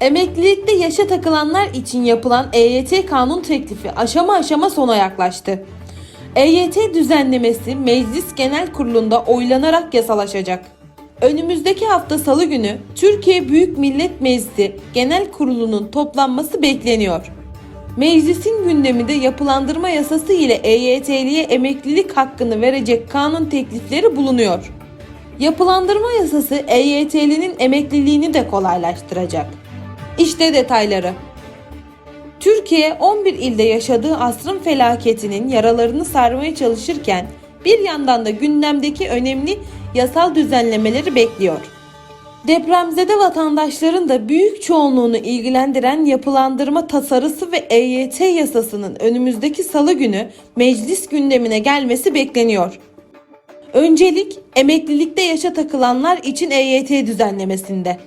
Emeklilikte yaşa takılanlar için yapılan EYT kanun teklifi aşama aşama sona yaklaştı. EYT düzenlemesi Meclis Genel Kurulu'nda oylanarak yasalaşacak. Önümüzdeki hafta Salı günü Türkiye Büyük Millet Meclisi Genel Kurulu'nun toplanması bekleniyor. Meclisin gündeminde yapılandırma yasası ile EYT'liye emeklilik hakkını verecek kanun teklifleri bulunuyor. Yapılandırma yasası EYT'linin emekliliğini de kolaylaştıracak. İşte detayları. Türkiye 11 ilde yaşadığı asrın felaketinin yaralarını sarmaya çalışırken bir yandan da gündemdeki önemli yasal düzenlemeleri bekliyor. Depremzede vatandaşların da büyük çoğunluğunu ilgilendiren yapılandırma tasarısı ve EYT yasasının önümüzdeki salı günü meclis gündemine gelmesi bekleniyor. Öncelik emeklilikte yaşa takılanlar için EYT düzenlemesinde.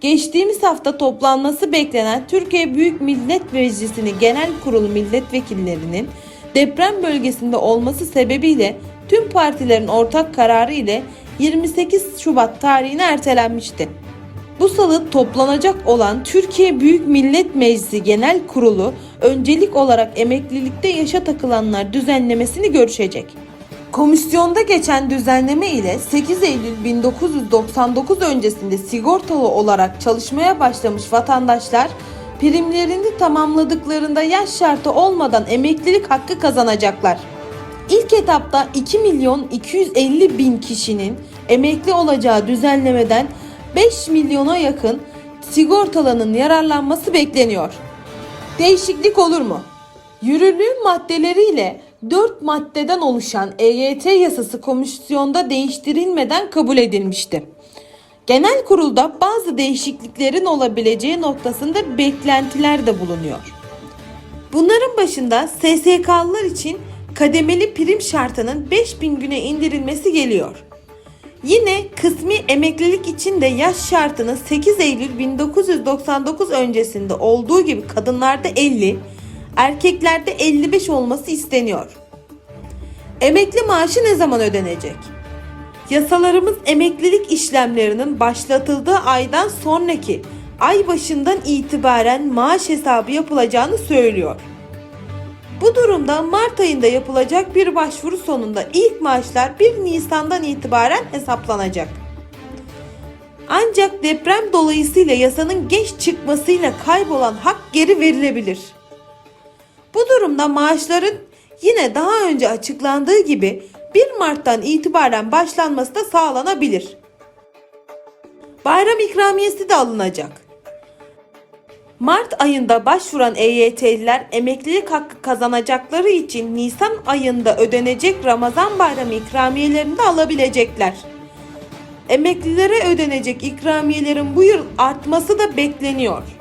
Geçtiğimiz hafta toplanması beklenen Türkiye Büyük Millet Meclisi'nin genel kurulu milletvekillerinin deprem bölgesinde olması sebebiyle tüm partilerin ortak kararı ile 28 Şubat tarihine ertelenmişti. Bu salı toplanacak olan Türkiye Büyük Millet Meclisi Genel Kurulu öncelik olarak emeklilikte yaşa takılanlar düzenlemesini görüşecek. Komisyonda geçen düzenleme ile 8 Eylül 1999 öncesinde sigortalı olarak çalışmaya başlamış vatandaşlar primlerini tamamladıklarında yaş şartı olmadan emeklilik hakkı kazanacaklar. İlk etapta 2 milyon 250 bin kişinin emekli olacağı düzenlemeden 5 milyona yakın sigortalının yararlanması bekleniyor. Değişiklik olur mu? Yürürlüğün maddeleriyle 4 maddeden oluşan EYT yasası komisyonda değiştirilmeden kabul edilmişti. Genel kurulda bazı değişikliklerin olabileceği noktasında beklentiler de bulunuyor. Bunların başında SSK'lılar için kademeli prim şartının 5000 güne indirilmesi geliyor. Yine kısmi emeklilik için de yaş şartının 8 Eylül 1999 öncesinde olduğu gibi kadınlarda 50, erkeklerde 55 olması isteniyor. Emekli maaşı ne zaman ödenecek? Yasalarımız emeklilik işlemlerinin başlatıldığı aydan sonraki ay başından itibaren maaş hesabı yapılacağını söylüyor. Bu durumda Mart ayında yapılacak bir başvuru sonunda ilk maaşlar 1 Nisan'dan itibaren hesaplanacak. Ancak deprem dolayısıyla yasanın geç çıkmasıyla kaybolan hak geri verilebilir. Bu durumda maaşların yine daha önce açıklandığı gibi 1 Mart'tan itibaren başlanması da sağlanabilir. Bayram ikramiyesi de alınacak. Mart ayında başvuran EYT'liler emeklilik hakkı kazanacakları için Nisan ayında ödenecek Ramazan bayramı ikramiyelerini de alabilecekler. Emeklilere ödenecek ikramiyelerin bu yıl artması da bekleniyor.